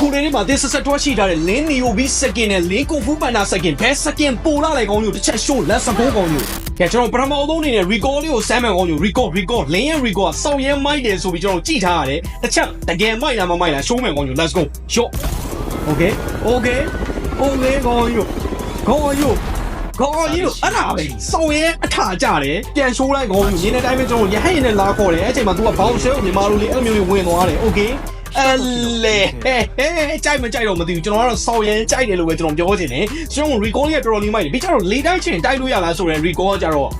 ခုလေးလေးမှာဒီဆက်ဆက်ထွားရှိထားတဲ့လင်းနီယိုဘီစကင်နဲ့လင်းကွန်ဖူးပန်နာစကင်ဘယ်စကင်ပိုလာလိုက်ကောင်းမျိုးတစ်ချက်ရှိုးလက်စပိုးကောင်းမျိုးကဲကျွန်တော်ပထမအဆုံးအနေနဲ့ recall လေးကိုစမ်းမှန်ကောင်းမျိုး recall recall လင်းရဲ့ recall ကစောင့်ရဲမိုက်တယ်ဆိုပြီးကျွန်တော်ကြည့်ထားရတယ်တစ်ချက်တကယ်မိုက်လားမမိုက်လားရှိုးမှန်ကောင်းမျိုး let's go shot okay okay okay ကောင်းမျိုးကောင်းမျိုးကောင်းကြီးတို့အဲ့ဒါပဲစောင်းရဲအထာကြတယ်ပြန်ရှိုးလိုက်ကောင်းမျိုးရင်းတဲ့အတိုင်းပဲကျွန်တော်ရဟရင်နဲ့လာခေါ်တယ်အဲ့ချိန်မှာ तू ကဘောင်းရှဲကိုမြန်မာလိုလေးအဲ့လိုမျိုးလေးဝင်သွားတယ် okay အလေကြိုက်မကြိုက်တော့မသိဘူးကျွန်တော်ကတော့ဆောင်းရန်ကြိုက်တယ်လို့ပဲကျွန်တော်ပြောချင်တယ်ကျွန်တော် recall ရဲ့တော်တော်လေးမိုက်တယ်ဒီကျတော့ later ချင်းတိုက်လို့ရလားဆိုရင် recall ကကြတော့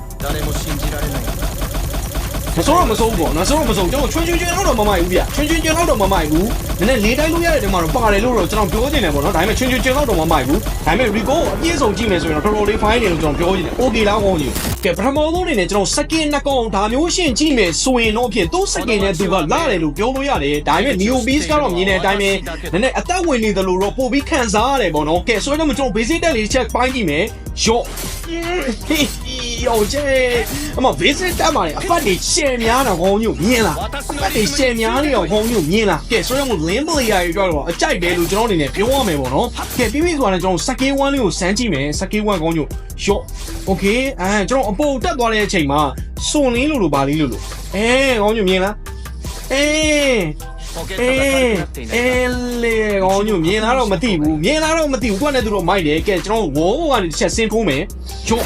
မစိုးတော့မစိုးဘူးပေါ့နော်စိုးတော့မစိုးကျွန်တော်ချွန်းချွန်းချွန်းတော့မမိုက်ဘူးဗျချွန်းချွန်းချွန်းတော့မမိုက်ဘူးနည်းနည်းလေးတိုင်းလို့ရတဲ့တဲမှာတော့ပါတယ်လို့တော့ကျွန်တော်ပြောချင်တယ်ပေါ့နော်ဒါပေမဲ့ချွန်းချွန်းချွန်းတော့မမိုက်ဘူးဒါပေမဲ့ recall ကိုအပြည့်စုံကြည့်မယ်ဆိုရင်တော့တော်တော်လေး fine တယ်လို့ကျွန်တော်ပြောချင်တယ် okay လားကောင်းကြီးကဲပထမဆုံးအနေနဲ့ကျွန်တော် second နှစ်ကောင်ဒါမျိုးရှင်းကြည့်မယ်ဆိုရင်တော့ဖြစ်သူ့ second နဲ့သူကလာတယ်လို့ပြောလို့ရတယ်ဒါပေမဲ့ neo beast ကတော့မြင်တဲ့အတိုင်းပဲနည်းနည်းအသက်ဝင်နေတယ်လို့တော့ပို့ပြီးခံစားရတယ်ပေါ့နော်ကဲဆိုတော့ကျွန်တော် basic တက်လေး check ပိုင်းကြည့်မယ်ရော့ ယောကျေအမဘေးစစ်တက်ပါလေအဖတ်တွေရှင်များတော့ခေါင်းညို့မြင်လားအဖတ်တွေရှင်များနေတော့ခေါင်းညို့မြင်လားကဲဆိုတော့လင်းပလီယာတွေကြတော့အကြိုက်ပဲလို့ကျွန်တော်အနေနဲ့ပြောရမယ်ပေါ့နော်ကဲပြီးပြီဆိုတာနဲ့ကျွန်တော်စကေး1လေးကိုစမ်းကြည့်မယ်စကေး1ခေါင်းညို့ရော့โอเคအဲကျွန်တော်အပေါ်တက်သွားတဲ့အချိန်မှာစွန်လေးလို့လို့ပါလေးလို့လို့အဲခေါင်းညို့မြင်လားအဲ အေးအေးလေကောင်းညို့မြင်လားတော့မသိဘူးမြင်လားတော့မသိဘူးသူကလည်းသူတော့မိုက်တယ်ကဲကျွန်တော်ဝိုးကနေတစ်ချက်ဆင်းထိုးမယ်ချော့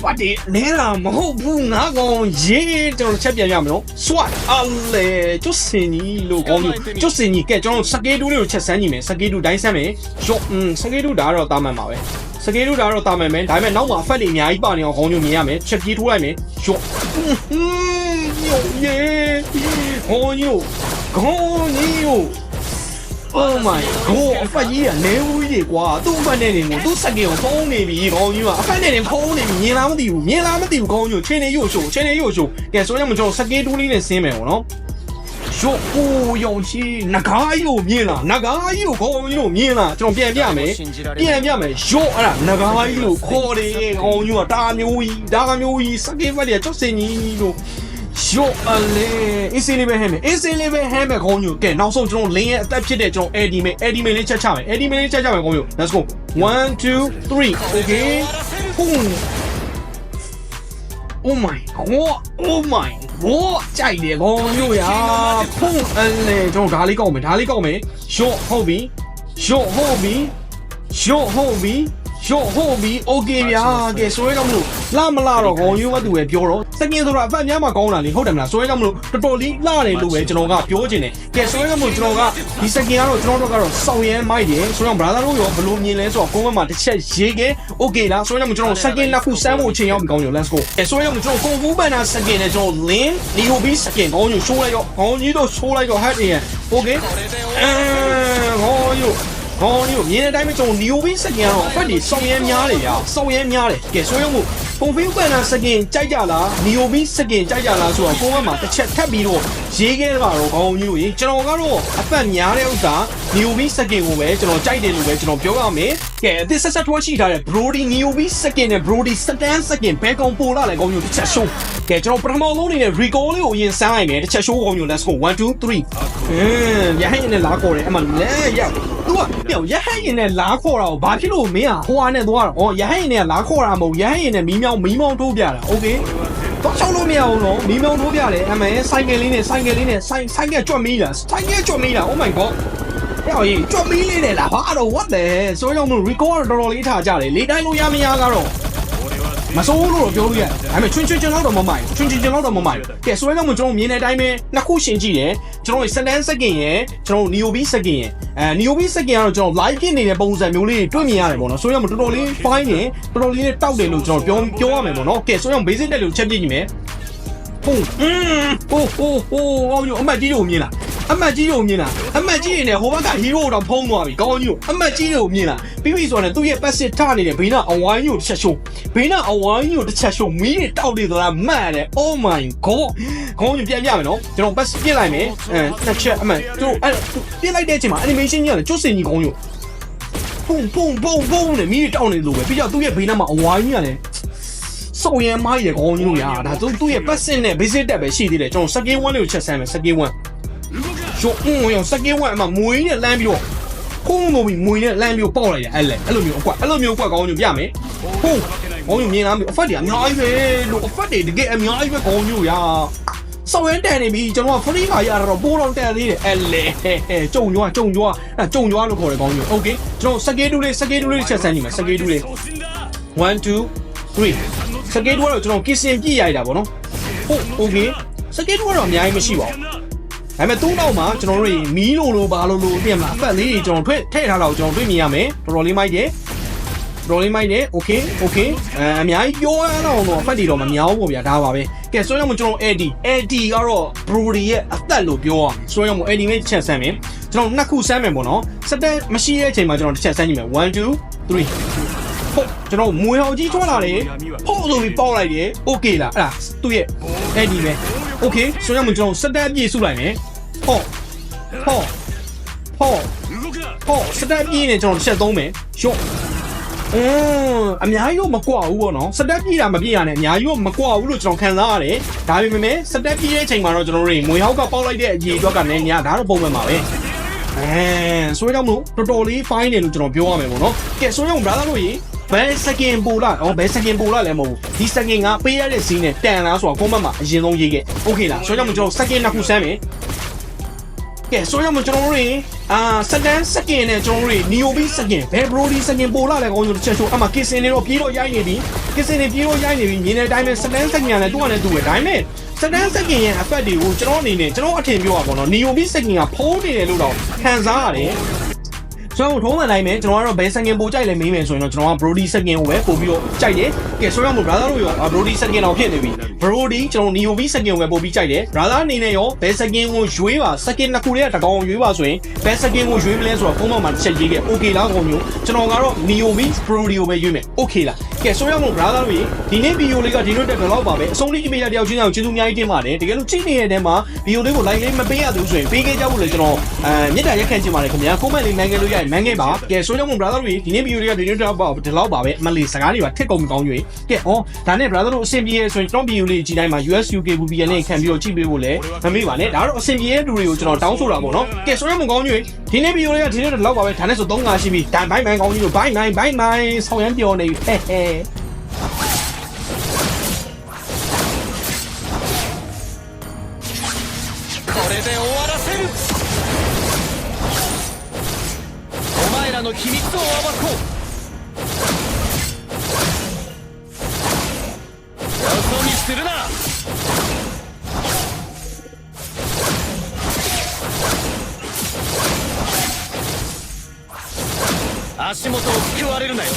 ဖတ်တယ်နဲတာမဟုတ်ဘူးငါကောင်ရေးကျွန်တော်ချက်ပြန်ရမလို့ swat အလေကျွတ်စင်ကြီးလို့ကောင်းလို့ကျွတ်စင်ကြီးကဲကျွန်တော်စကေးတူးလေးကိုချက်ဆန်းကြည့်မယ်စကေးတူးတိုင်းဆန်းမယ်ရော့อืมစကေးတူးဒါတော့တာမန်ပါပဲစကေးတူးဒါတော့တာမန်ပဲဒါပေမဲ့နောက်မှာဖတ်တွေအများကြီးပါနေအောင်ကောင်းလို့မြင်ရမယ်ချက်ပြေးထိုးလိုက်မယ်ရော့อืมယေ ခေါင်းညို့ခေါင်းကြီးညို့ Oh my god အဖက်ကြီးကနေဦးကြီးကွာသူ့အဖက်နဲ့နေကိုသူ့စက်ကြီးကိုဖုံးနေပြီခေါင်းကြီးကအဖက်နဲ့နေဖုံးနေပြီမြင်လားမသိဘူးမြင်လားမသိဘူးခေါင်းကြီးချင်းနေရို့ရှို့ချင်းနေရို့ရှို့ကဲဆိုရင်မကျွန်တော်စက်ကြီးတူးလေးနဲ့ဆင်းမယ်ပေါ့နော်ရို့ကိုယုံချီနဂါးကြီးကိုမြင်လားနဂါးကြီးကိုခေါင်းကြီးကိုမြင်လားကျွန်တော်ပြန်ပြမယ်ပြန်ပြမယ်ရို့အဲ့ဒါနဂါးကြီးကိုခေါ်တယ်ခေါင်းကြီးကတာမျိုးကြီးဒါမျိုးကြီးစက်ကြီးဖက်ကြီးကကျော့စင်ကြီးလို့ ရော့အလေအစင်းလေးပဲဟဲမယ်အစင်းလေးပဲဟဲမယ်ခေါင်းကြီးကဲနောက်ဆုံးကျွန်တော်လင်းရဲ့အသက်ဖြစ်တဲ့ကျွန်တော် Eddie May Eddie May လေးချက်ချမယ် Eddie May လေးချက်ချမယ်ခေါင်းကြီး Let's go 1 2 3 okay boom Oh my god Oh my god ကြိုက်တယ်ခေါင်းကြီးရာဖုန်းအလေကျွန်တော်ဓာလေးကောက်မယ်ဓာလေးကောက်မယ်ရော့ဟုတ်ပြီရော့ဟုတ်ပြီရော့ဟုတ်ပြီ ရော့ဟုတ်ပြီโอเคဗျာကဲဆိုရဲတော့မလို့လာမလာတော့ခေါင်းယူကသူပဲပြောတော့စကင်ဆိုတာအဖက်များမှာကောင်းတာလေဟုတ်တယ်မလားဆိုရဲတော့မလို့တော်တော်လေးလာတယ်လို့ပဲကျွန်တော်ကပြောချင်တယ်ကဲဆိုရဲတော့မလို့ကျွန်တော်ကဒီစကင်ကတော့ကျွန်တော်တို့ကတော့စောင့်ရမ်းမိုက်တယ်ဆိုတော့ brother တို့ရောဘလို့မြင်လဲဆိုတော့ကိုမမှာတစ်ချက်ရေးခဲ့โอเคလားဆိုရဲတော့မကျွန်တော်စကင်နှစ်ခုစမ်းဖို့အချိန်ရောက်ပြီကောင်းရော let's go ကဲဆိုရဲတော့မကျွန်တော်ကွန်ဖူးဘန်နာစကင်နဲ့ကျွန်တော် lin လီယိုဘီစကင်ကောင်းယူရှိုးလိုက်တော့ခေါင်းကြီးတို့ရှိုးလိုက်တော့ head in โอเคအဲ ခေါင်းယူဟောဒီကိုမြင်တဲ့အတိုင်းပဲကျွန်တော်နီယိုဘီစကင်ကတော့အဖက်တွေစောင်းရဲများတယ်ဗျာစောင်းရဲများတယ်ကဲဆွဲရုံကို ပုံဖေးပန်နာစကင်ကြိုက်ကြလားနီယိုဘီစကင်ကြိုက်ကြလားဆိုတော့ကိုယ်ကမှတစ်ချက်ထပ်ပြီးတော့ရေးခဲ့တာတော့ခေါင်းကြီးတို့ရေကျွန်တော်ကတော့အဖက်များတဲ့ဥစ္စာနီယိုဘီစကင်ကိုပဲကျွန်တော်ကြိုက်တယ်လို့ပဲကျွန်တော်ပြောရမယ်ကဲအသစ်ဆက်ဆက်ထွားရှိထားတဲ့ Brody နီယိုဘီစကင်နဲ့ Brody Stan စကင်ဘဲကောင်ပို့လာလေခေါင်းကြီးတစ်ချက်ရှုံးကဲကျွန်တော်ပထမဆုံးအနေနဲ့ recall လေးကိုအရင်စမ်းလိုက်မယ်တစ်ချက်ရှိုးခေါင်းကြီး let's go 1 2 3အင်းရဟရင်နဲ့လာခေါ်တယ်အမှလဲရောက် तू ကပြောရဟရင်နဲ့လာခေါ်တာကိုဘာဖြစ်လို့မင်းอ่ะဟိုဟာနဲ့သွားတာဩရဟရင်နဲ့လာခေါ်တာမဟုတ်ရဟရင်နဲ့မီးမော င်းမီးမောင်းထိုးပြတာโอเคတော့ချောင်းလို့မရဘူးနော်မီးမောင်းထိုးပြတယ်အမေဆိုင်ကယ်လေးနဲ့ဆိုင်ကယ်လေးနဲ့ဆိုင်ဆိုင်ကယ်ကြွတ်မီးတာဆိုင်ကယ်ကြွတ်မီးတာ oh my god ပြောရင်ကြွတ်မီးလေးနဲ့လားဟာတော့ what the ဆိုတော့မလို့ record တော်တော်လေးထားကြတယ်လေတိုင်းလို့ရမရကတော့ မစိုးလို့တော့ပြောလို့ရတယ်ဒါပေမဲ့ချွန်းချွန်းချွန်းလောက်တော့မမိုက်ချွန်းချွန်းချွန်းလောက်တော့မမိုက်ကဲဆိုရင်တော့ကျွန်တော်မြင်တဲ့အတိုင်းပဲနှစ်ခုရှင်းကြည့်တယ်ကျွန်တော်စတန်စကင်ရယ်ကျွန်တော် Neo B စကင်ရယ်အဲ Neo B စကင်ကတော့ကျွန်တော် live ဖြစ်နေတဲ့ပုံစံမျိုးလေးတွေ့မြင်ရတယ်ပေါ့နော်ဆိုရင်တော့တော်တော်လေး fine နေတော်တော်လေးနဲ့တောက်တယ်လို့ကျွန်တော်ပြောပြောရမယ်ပေါ့နော်ကဲဆိုရင် basic တက်လို့ချက်ပြကြည့်မယ်ဟုတ်อืมဟိုဟိုဟိုအောင်ညအမတ်ကြီးကိုမြင်လား အမတ်ကြီးကိုမြင်လားအမတ်ကြီးနေဟိုဘက်ကဟီးရိုးတော့ဖုံးသွားပြီကောင်းကြီးကိုအမတ်ကြီးကိုမြင်လားပြီးပြီဆိုတော့သူ့ရဲ့ passive ထနေတဲ့ဘေးနာအဝိုင်းကိုတစ်ချက်ရှုံးဘေးနာအဝိုင်းကိုတစ်ချက်ရှုံးမီးတွေတောက်နေသလားမှတ်တယ် oh my god ခေါင်းကြီးပြန်ပြမယ်နော်ကျွန်တော် pass ပြစ်လိုက်မယ်အဲနှစ်ချက်အမတ်သူအဲ့ပြစ်လိုက်တဲ့အချိန်မှာ animation ကြီးကလည်းကျွတ်စင်ကြီးခေါင်းကြီးပုံပုံပုံပုံနဲ့မီးတွေတောက်နေလို့ပဲပြီးတော့သူ့ရဲ့ဘေးနာမှာအဝိုင်းကြီးကလည်းစော်ရမ်းမိုင်းရခေါင်းကြီးလို့ရဒါသူ့ရဲ့ passive နဲ့ basic တက်ပဲရှိသေးတယ်ကျွန်တော် second one လေးကိုချက်ဆမ်းမယ် second one ရှော့အင်းရောစကင်းဝက်အမမွေးနဲ့လမ်းပြီးတော့ခုံးလို့ပြီးမွေးနဲ့လမ်းပြီးတော့ပေါက်လိုက်တယ်အဲ့လေအဲ့လိုမျိုးအကွက်အဲ့လိုမျိုးအကွက်ကောင်းညိုပြမယ်ဟုတ်ကောင်းညိုမြင်လားအဖက်တွေအများကြီးပဲလို့အဖက်တွေတကယ်အများကြီးပဲကောင်းညိုရာဆောင်းရဲတန်နေပြီကျွန်တော်က free မှာရတော့ပိုးတော့တန်သေးတယ်အဲ့လေကြုံကြွားကြုံကြွားအဲကြုံကြွားလို့ခေါ်တယ်ကောင်းညိုโอเคကျွန်တော်စကေးတူးလေးစကေးတူးလေးချက်ဆန်းနေမယ်စကေးတူးလေး 1 2 3စကေးတူးကတော့ကျွန်တော်ကစ်စင်ပြည့်ရိုက်တာဗောနော်ဟုတ်โอเคစကေးတူးကတော့အများကြီးမရှိပါဘူး ဒါပေမဲ့သုံးတော့မှကျွန်တော်တို့တွေမီးလိုလိုဘာလိုလိုအပြင်မှာအပတ်လေးတွေကျွန်တော်တွေ့ထည့်ထားတော့ကျွန်တော်တွေ့မြင်ရမယ်တော်တော်လေးမိုက်တယ်တော်တော်လေးမိုက်တယ်โอเคโอเคအဲအများကြီးပြောရအောင်တော့အဖက်တွေတော့မများဘူးပေါ့ဗျာဒါပါပဲကဲဆိုရင်မှကျွန်တော် AD AD ကတော့ Brody ရဲ့အသက်လို့ပြောရမယ်ဆိုရင်မှ AD နဲ့ချက်ဆန်းမယ်ကျွန်တော်နှစ်ခုဆန်းမယ်ပေါ့နော်စက်တက်မရှိတဲ့အချိန်မှာကျွန်တော်တစ်ချက်ဆန်းကြည့်မယ်1 2 3ဟုတ်ကျွန်တော်မွေဟောင်ကြီးထွက်လာတယ်ဖို့ဆိုပြီးပေါက်လိုက်တယ်โอเคလားအဲ့ဒါသူ့ရဲ့ AD ပဲโอเคဆိုရင်မှကျွန်တော်စက်တက်ပြေးစုလိုက်မယ် ဟောဟောဟောဟောစတက်ပြေးနေကျွန်တော်တစ်ချက်သုံးမယ်ရှော့အင်းအများကြီးတော့မကွာဘူးပေါ့နော်စတက်ပြေးတာမပြေးရနဲ့အများကြီးတော့မကွာဘူးလို့ကျွန်တော်ခံစားရတယ်ဒါပေမဲ့စတက်ပြေးတဲ့အချိန်မှာတော့ကျွန်တော်တို့ငွေဟောက်ကပေါက်လိုက်တဲ့အကြီးအတွက်ကလည်းညာဒါတော့ပုံမှန်ပါပဲအဲဆိုတော့မလို့တော်တော်လေး fine တယ်လို့ကျွန်တော်ပြောရမယ်ပေါ့နော်ကဲဆိုတော့ brother တို့ရေ ဘယ်စကင်ပိုလာဩဘယ်စကင်ပိုလာလဲမဟုတ်ဘူးဒီစကင်ကပေးရတဲ့စီးနဲ့တန်လားဆိုတာ comment မှာအရင်ဆုံးရေးခဲ့โอเคလားဆိုတော့ကျွန်တော်စကင်နှစ်ခုစမ်းမယ် ကဲဆိုရမကျွန်တော်တို့တွေအာစကန်စကင်နဲ့ကျွန်တော်တို့တွေနီယိုဘီစကင်ဘယ်ဘရိုဒီစကင်ပိုလာလဲကောင်းကျွန်တော်ချက်ချိုးအမကစ်စင်တွေတော့ပြေးတော့ရိုက်နေပြီကစ်စင်တွေပြေးတော့ရိုက်နေပြီမြင်တဲ့အတိုင်းပဲစကန်စကင်ကလည်းသူ့ကလည်းသူ့ပဲဒါပေမဲ့စကန်စကင်ရဲ့ effect တွေကိုကျွန်တော်အနေနဲ့ကျွန်တော်အထင်ပြောပါဘောနော်နီယိုဘီစကင်ကဖုံးနေတယ်လို့တော့ခံစားရတယ် ကျွန်တော်ထုံးမှန်တိုင်းပဲကျွန်တော်ကတော့ဘယ်စကင်ပိုကြိုက်လဲမေးမယ်ဆိုရင်တော့ကျွန်တော်က Brody စကင်ကိုပဲပို့ပြီးတော့ကြိုက်တယ်ကဲဆိုရမို့ brother တို့ရော Brody စကင်တော့ဖြစ်နေပြီ Brody ကျွန်တော် Neo V စကင်ကိုပဲပို့ပြီးကြိုက်တယ် brother အနေနဲ့ရောဘယ်စကင်ကိုရွေးပါစကင်နှစ်ခုတည်းကတကောင်ရွေးပါဆိုရင်ဘယ်စကင်ကိုရွေးမလဲဆိုတော့ဖုန်းပေါ်မှာတစ်ချက်ရေးခဲ့ okay လားကောင်မျိုးကျွန်တော်ကတော့ Neo V Brody ကိုပဲရွေးမယ် okay လားကဲဆိုရမို့ brother တို့ဒီနေ့ video လေးကဒီလိုတက်တော့ပါပဲအဆုံးထိကြည့်ပေးတဲ့တယောက်ချင်းအောင်ကျေးဇူးအများကြီးတင်ပါတယ်တကယ်လို့ကြည့်နေတဲ့တဲမှာ video လေးကို like လေးမပေးရသေးဘူးဆိုရင်ပေးခဲ့ကြဖို့လေကျွန်တော်အဲမြတ်တာရက်ခံချင်ပါတယ်ခင်ဗျာ comment လေးနိုင်ခဲ့လို့ရရင်နိုင်ခဲ့ပါကဲဆိုရမို့ brother တို့ဒီနေ့ video လေးကဒီလိုတက်ပါဒီလောက်ပါပဲအမလီစကားတွေပါထစ်ကုန်ကောင်းရွေးကဲဩဒါနဲ့ brother တို့အဆင်ပြေရဆိုရင်ကျွန်တော် video လေးကြည့်တိုင်းမှာ US UK VPN နဲ့ခံပြီးတော့ကြည့်ပေးဖို့လည်းမမေ့ပါနဲ့ဒါတော့အဆင်ပြေတဲ့လူတွေကိုကျွန်တော်တောင်းဆိုတာပေါ့နော်ကဲဆိုရမို့ကောင်းရွေးဒီနေ့ video လေးကဒီနေ့တော့လောက်ပါပဲဒါနဲ့ဆို3ငါရှိပြီဒါဘိုင်းဘိုင်းကောင်းကြီးတို့ဘိုင်းဘိုင်းဘိုင်းဘိုင်းဆောင်းရမ်းပြောနေပြီဟဲ့これで終わらせる。お前らの秘密を暴こう。よそ見するな。足元をすくわれるなよ。